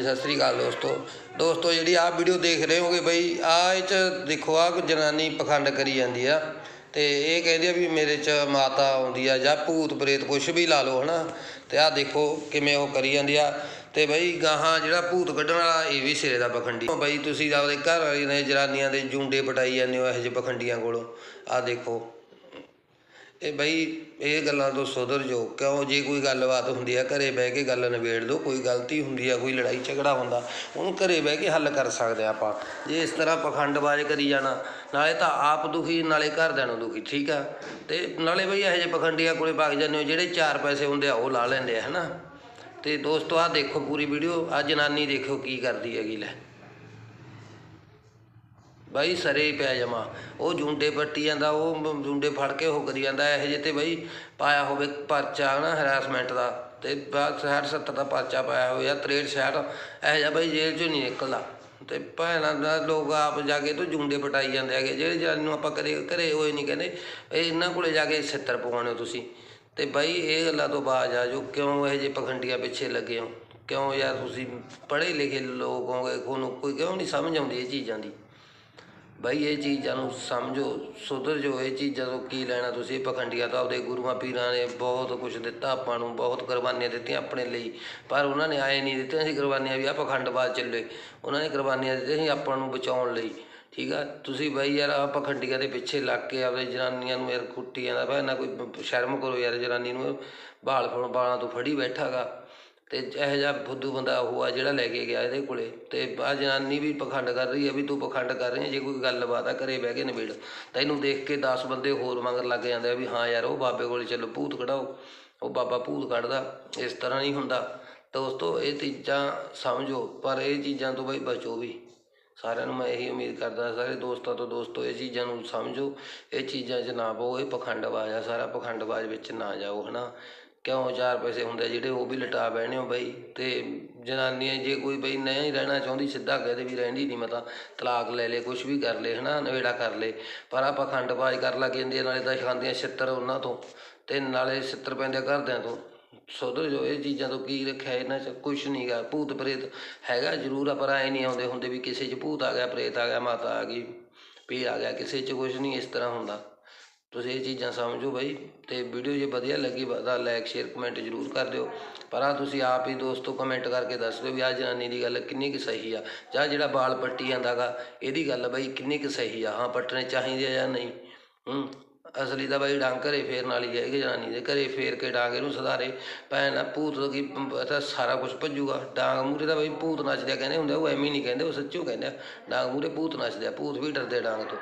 ਸਤਿ ਸ੍ਰੀ ਅਕਾਲ ਦੋਸਤੋ। ਦੋਸਤੋ, ਜਿਹੜੀ ਆਹ ਵੀਡੀਓ ਦੇਖ ਰਹੇ ਹੋਗੇ ਬਈ, ਆਹ ਇਹ ਚ ਦੇਖੋ ਆ ਜਨਾਨੀ ਪਖੰਡ ਕਰੀ ਜਾਂਦੀ ਆ। ਤੇ ਇਹ ਕਹਿੰਦੀ ਆ ਵੀ ਮੇਰੇ ਚ ਮਾਤਾ ਆਉਂਦੀ ਆ ਜਾਂ ਭੂਤ ਪ੍ਰੇਤ, ਕੁਛ ਵੀ ਲਾ ਲਓ, ਹਨਾ। ਤੇ ਆਹ ਦੇਖੋ ਕਿਵੇਂ ਉਹ ਕਰੀ ਜਾਂਦੀ ਆ। ਤੇ ਬਈ ਗਾਹਾਂ ਜਿਹੜਾ ਭੂਤ ਕੱਢਣ ਵਾਲਾ, ਇਹ ਵੀ ਸਿਰੇ ਦਾ ਪਖੰਡੀ। ਬਈ ਤੁਸੀਂ ਆਪਦੇ ਘਰ ਵਾਲੀ ਨੇ ਜਨਾਨੀਆਂ ਦੇ ਜੁੰਡੇ ਪਟਾਈ ਜਾਂਦੇ ਹੋ ਇਹੋ ਜਿਹੇ ਪਖੰਡੀਆਂ ਕੋਲੋਂ। ਆਹ ਦੇਖੋ। ਇਹ ਬਈ ਇਹ ਗੱਲਾਂ ਤੋਂ ਸੁਧਰ ਜੋ ਕਿਉਂ? ਜੇ ਕੋਈ ਗੱਲਬਾਤ ਹੁੰਦੀ ਆ, ਘਰੇ ਬਹਿ ਕੇ ਗੱਲ ਨਿਬੇੜ ਦਿਓ ਕੋਈ ਗਲਤੀ ਹੁੰਦੀ ਆ, ਕੋਈ ਲੜਾਈ ਝਗੜਾ ਹੁੰਦਾ, ਉਹਨੂੰ ਘਰੇ ਬਹਿ ਕੇ ਹੱਲ ਕਰ ਸਕਦੇ ਆ ਆਪਾਂ। ਜੇ ਇਸ ਤਰ੍ਹਾਂ ਪਖੰਡਬਾਜ਼ ਕਰੀ ਜਾਣਾ, ਨਾਲੇ ਤਾਂ ਆਪ ਦੁਖੀ, ਨਾਲੇ ਘਰਦਿਆਂ ਨੂੰ ਦੁਖੀ, ਠੀਕ ਆ? ਤੇ ਨਾਲੇ ਬਈ ਇਹੋ ਜਿਹੇ ਪਖੰਡੀਆਂ ਕੋਲੇ ਵਗ ਜਾਂਦੇ ਹੋ, ਜਿਹੜੇ ਚਾਰ ਪੈਸੇ ਹੁੰਦੇ ਆ, ਉਹ ਲਾ ਲੈਂਦੇ ਆ, ਹਨਾ? ਤੇ ਦੋਸਤੋ ਆ ਦੇਖੋ ਪੂਰੀ ਵੀਡੀਓ ਆ ਜਨਾਨੀ ਦੇਖੋ ਕੀ ਕਰਦੀ ਹੈਗੀ, ਲੈ। ਬਾਈ ਸਰੇ ਹੀ ਪਿਆ ਜਮਾ। ਉਹ ਜੁੰਡੇ ਪੱਟੀ ਜਾਂਦਾ, ਉਹ ਮ- ਜੁੰਡੇ ਫੜ ਕੇ ਉਹ ਕਰੀ ਜਾਂਦਾ, ਇਹੋ ਜਿਹੇ ਤੇ ਬਈ ਪਾਇਆ ਹੋਵੇ ਪਰਚਾ ਨਾ ਹਰਾਸਮੈਂਟ ਦਾ। ਤੇ ਬਾਅਦ 60 70 ਦਾ ਪਰਚਾ ਪਾਇਆ ਹੋਵੇ ਜਾਂ 63 66 ਇਹੋ ਜਿਹਾ ਬਾਈ ਜੇਲ੍ਹ ਚੋਂ ਨਹੀਂ ਨਿਕਲਦਾ। ਤੇ ਭੈਣਾਂ ਦਾ ਲੋਕ ਆਪ ਜਾ ਕੇ ਤੋਂ ਜੁੰਡੇ ਪਟਾਈ ਜਾਂਦੇ ਹੈਗੇ। ਜਿਹੜੇ ਜਨ ਨੂੰ ਆਪਾਂ ਕਦੇ ਘਰੇ ਹੋਏ ਨਹੀਂ ਕਹਿੰਦੇ, ਇਹ ਇਹਨਾਂ ਕੋਲੇ ਜਾ ਕੇ ਛਿੱਤਰ ਪਵਾਉਣੇ ਹੋ ਤੁਸੀਂ। ਤੇ ਬਾਈ ਇਹ ਗੱਲਾਂ ਤੋਂ ਬਾਜ ਆ ਜੋ, ਕਿਉਂ ਇਹ ਜੇ ਪਖੰਡੀਆਂ ਪਿੱਛੇ ਲੱਗੇ ਹੋ? ਕਿਉਂ ਯਾਰ ਤੁਸੀਂ ਪੜ੍ਹੇ ਲਿਖੇ ਲੋਕ ਹੋਗੇ, ਤੁਹਾਨੂੰ ਕੋਈ ਕਿਉਂ ਨਹੀਂ ਸਮਝ ਆਉਂਦੀ ਇਹ ਚੀਜ਼ਾਂ ਦੀ? ਬਈ ਇਹ ਚੀਜ਼ਾਂ ਨੂੰ ਸਮਝੋ ਸੁਧਰ ਜੋ ਇਹ ਚੀਜ਼ਾਂ ਤੋਂ ਕੀ ਲੈਣਾ ਤੁਸੀਂ? ਇਹ ਪਖੰਡੀਆਂ ਤੋਂ ਆਪਦੇ ਗੁਰੂਆਂ ਪੀਰਾਂ ਨੇ ਬਹੁਤ ਕੁਝ ਦਿੱਤਾ ਆਪਾਂ ਨੂੰ, ਬਹੁਤ ਕੁਰਬਾਨੀਆਂ ਦਿੱਤੀਆਂ ਆਪਣੇ ਲਈ। ਪਰ ਉਹਨਾਂ ਨੇ ਆਏ ਨਹੀਂ ਦਿੱਤੀਆਂ ਸੀ ਕੁਰਬਾਨੀਆਂ ਵੀ ਆ ਪਖੰਡਬਾਜ਼ ਚੱਲੇ। ਉਹਨਾਂ ਨੇ ਕੁਰਬਾਨੀਆਂ ਦਿੱਤੀਆਂ ਸੀ ਆਪਾਂ ਨੂੰ ਬਚਾਉਣ ਲਈ। ਠੀਕ ਆ? ਤੁਸੀਂ ਬਾਈ ਯਾਰ ਆ ਪਖੰਡੀਆਂ ਦੇ ਪਿੱਛੇ ਲੱਗ ਕੇ ਆਪਦੇ ਜਨਾਨੀਆਂ ਨੂੰ ਯਾਰ ਕੁੱਟੀ ਜਾਂਦਾ ਭਾਈ ਨਾ ਕੋਈ ਸ਼ਰਮ ਕਰੋ ਯਾਰ ਜਨਾਨੀ ਨੂੰ, ਬਾਲ ਫੜ ਬਾਲਾਂ ਤੋਂ ਫੜੀ ਬੈਠਾਗਾ। ਅਤੇ ਇਹੋ ਜਿਹਾ ਫੁੱਦੂ ਬੰਦਾ ਉਹ ਆ ਜਿਹੜਾ ਲੈ ਕੇ ਗਿਆ ਇਹਦੇ ਕੋਲੇ ਅਤੇ ਆਹ ਜਨਾਨੀ ਵੀ ਪਖੰਡ ਕਰ ਰਹੀ ਹੈ ਵੀ ਤੂੰ ਪਖੰਡ ਕਰ ਰਹੀ ਹੈ ਜੇ ਕੋਈ ਗੱਲਬਾਤ ਆ ਘਰੇ ਬਹਿ ਕੇ ਨਿਬੇੜ। ਤੈਨੂੰ ਦੇਖ ਕੇ 10 ਬੰਦੇ ਹੋਰ ਮਗਰ ਲੱਗ ਜਾਂਦੇ ਆ ਵੀ ਹਾਂ ਯਾਰ ਉਹ ਬਾਬੇ ਕੋਲੇ ਚੱਲੋ ਭੂਤ ਕਢਾਓ, ਉਹ ਬਾਬਾ ਭੂਤ ਕੱਢਦਾ, ਇਸ ਤਰ੍ਹਾਂ ਨਹੀਂ ਹੁੰਦਾ। ਦੋਸਤੋ ਇਹ ਚੀਜ਼ਾਂ ਸਮਝੋ, ਪਰ ਇਹ ਚੀਜ਼ਾਂ ਤੋਂ ਬਈ ਬਚੋ ਵੀ। ਸਾਰਿਆਂ ਨੂੰ ਮੈਂ ਇਹੀ ਉਮੀਦ ਕਰਦਾ, ਸਾਰੇ ਦੋਸਤਾਂ ਤੋਂ ਦੋਸਤੋ, ਇਹ ਚੀਜ਼ਾਂ ਨੂੰ ਸਮਝੋ, ਇਹ ਚੀਜ਼ਾਂ 'ਚ ਨਾ ਪਾਓ, ਇਹ ਪਖੰਡਬਾਜ਼ ਆ, ਸਾਰਾ ਪਖੰਡਬਾਜ਼ ਵਿੱਚ ਨਾ ਜਾਓ, ਹਨਾ? ਕਿਉਂ ਚਾਰ ਪੈਸੇ ਹੁੰਦੇ ਆ? ਜਿਹੜੇ ਉਹ ਵੀ ਲਟਾ ਬਹਿਣੇ ਹੋ ਬਈ। ਅਤੇ ਜਨਾਨੀਆਂ ਜੇ ਕੋਈ ਬਈ ਨਹੀਂ ਰਹਿਣਾ ਚਾਹੁੰਦੀ ਸਿੱਧਾ ਕਹਿ ਦੇ ਵੀ ਰਹਿੰਦੀ ਨਹੀਂ ਮੈਂ ਤਾਂ ਤਲਾਕ ਲੈ ਲੇ ਕੁਛ ਵੀ ਕਰ ਲੇ ਨਾ ਨਵੇੜਾ ਕਰ ਲੇ। ਪਰ ਆ ਪਖੰਡਬਾਜ਼ ਕਰ ਲੱਗ ਜਾਂਦੇ ਆ, ਨਾਲੇ ਤਾਂ ਖਾਂਦੀਆਂ ਛਿੱਤਰ ਉਹਨਾਂ ਤੋਂ ਅਤੇ ਨਾਲੇ ਛਿੱਤਰ ਪੈਂਦੇ ਘਰਦਿਆਂ ਤੋਂ। ਸੁਧਰ ਜੋ ਇਹ ਚੀਜ਼ਾਂ ਤੋਂ ਕੀ ਰੱਖਿਆ ਇਹਨਾਂ 'ਚ? ਕੁਛ ਨਹੀਂ ਗਾ ਭੂਤ ਪ੍ਰੇਤ ਹੈਗਾ ਜ਼ਰੂਰ ਆ ਪਰ ਐ ਨਹੀਂ ਆਉਂਦੇ ਹੁੰਦੇ ਵੀ ਕਿਸੇ 'ਚ ਭੂਤ ਆ ਗਿਆ ਪ੍ਰੇਤ ਆ ਗਿਆ ਮਾਤਾ ਆ ਗਈ ਪੀ ਆ ਗਿਆ ਕਿਸੇ 'ਚ ਕੁਛ ਨਹੀਂ ਇਸ ਤਰ੍ਹਾਂ ਹੁੰਦਾ। ਤੁਸੀਂ ਇਹ ਚੀਜ਼ਾਂ ਸਮਝੋ ਬਾਈ ਅਤੇ ਵੀਡੀਓ ਜੇ ਵਧੀਆ ਲੱਗੀ ਤਾਂ ਲਾਈਕ ਸ਼ੇਅਰ ਕਮੈਂਟ ਜ਼ਰੂਰ ਕਰ ਦਿਓ। ਪਰ ਆਹ ਤੁਸੀਂ ਆਪ ਹੀ ਦੋਸਤੋ ਕਮੈਂਟ ਕਰਕੇ ਦੱਸ ਦਿਓ ਵੀ ਆਹ ਜਨਾਨੀ ਦੀ ਗੱਲ ਕਿੰਨੀ ਕੁ ਸਹੀ ਆ। ਜਾਂ ਜਿਹੜਾ ਬਾਲ ਪੱਟੀ ਜਾਂਦਾ ਗਾ ਇਹਦੀ ਗੱਲ ਬਾਈ ਕਿੰਨੀ ਕੁ ਸਹੀ ਆ, ਹਾਂ, ਪੱਟਣੇ ਚਾਹੀਦੇ ਆ ਜਾਂ ਨਹੀਂ। ਹੂੰ। ਅਸਲੀ ਤਾਂ ਬਾਈ ਡਾਂਗ ਘਰੇ ਫੇਰਨ ਵਾਲੀ ਹੈ ਕਿ ਜਨਾਨੀ ਦੇ ਘਰੇ ਫੇਰ ਕੇ ਡਾਂਗ ਇਹਨੂੰ ਸੁਧਾਰੇ। ਭੈਣ ਆ, ਭੂਤ ਤੋਂ ਕੀ ਤਾਂ ਸਾਰਾ ਕੁਝ ਭੱਜੂਗਾ। ਡਾਂਗ ਮੂਰੇ ਤਾਂ ਬਾਈ ਭੂਤ ਨੱਚਦੇ ਕਹਿੰਦੇ ਹੁੰਦੇ ਉਹ ਐਵੇਂ ਨਹੀਂ ਕਹਿੰਦੇ, ਉਹ ਸੱਚੋ ਕਹਿੰਦੇ ਆ। ਡਾਂਗ ਮੂਰੇ ਭੂਤ ਨੱਚਦੇ ਆ ਭੂਤ ਵੀ ਡਰਦੇ ਡਾਂਗ ਤੋਂ।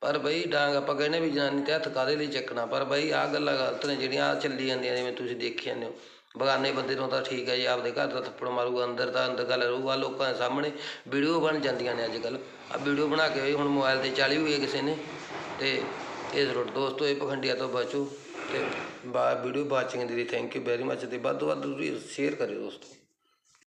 ਪਰ ਬਈ ਡਾਂਗ ਆਪਾਂ ਕਹਿੰਦੇ ਵੀ ਜਨਾਨੀ ਤੇ ਹੱਥ ਕਾਦੇ ਲਈ ਚੱਕਣਾ? ਪਰ ਬਈ ਆਹ ਗੱਲਾਂ ਗਲਤ ਨੇ, ਜਿਹੜੀਆਂ ਆ ਚੱਲੀ ਜਾਂਦੀਆਂ, ਜਿਵੇਂ ਤੁਸੀਂ ਦੇਖੀ ਜਾਂਦੇ ਹੋ। ਬਗਾਨੇ ਬੰਦੇ ਨੂੰ ਤਾਂ ਠੀਕ ਹੈ ਜੀ, ਆਪਦੇ ਘਰ ਦਾ ਥੱਪੜ ਮਾਰੂਗਾ, ਅੰਦਰ ਤਾਂ ਅੰਦਰ ਗੱਲ ਰਹੂਗਾ, ਲੋਕਾਂ ਦੇ ਸਾਹਮਣੇ ਵੀਡੀਓ ਬਣ ਜਾਂਦੀਆਂ ਨੇ ਅੱਜ ਕੱਲ ਆ ਵੀਡੀਓ ਬਣਾ ਕੇ ਵੀ ਹੁਣ ਮੋਬਾਈਲ ਤੇ ਚਾਲੀ ਹੋਈ ਹੈ ਕਿਸੇ ਨੇ। ਤੇ ਇਹ ਜ਼ਰੂਰ ਦੋਸਤੋ, ਇਹ ਪਖੰਡੀਆਂ ਤੋਂ ਬਚੋ ਅਤੇ ਬਾ ਵੀਡੀਓ ਵਾਚਿੰਗ ਦੀ ਥੈਂਕ ਯੂ ਵੈਰੀ ਮੱਚ ਤੇ ਵੱਧ ਤੋਂ ਵੱਧ ਤੁਸੀਂ ਸ਼ੇਅਰ ਕਰਿਓ ਦੋਸਤੋ।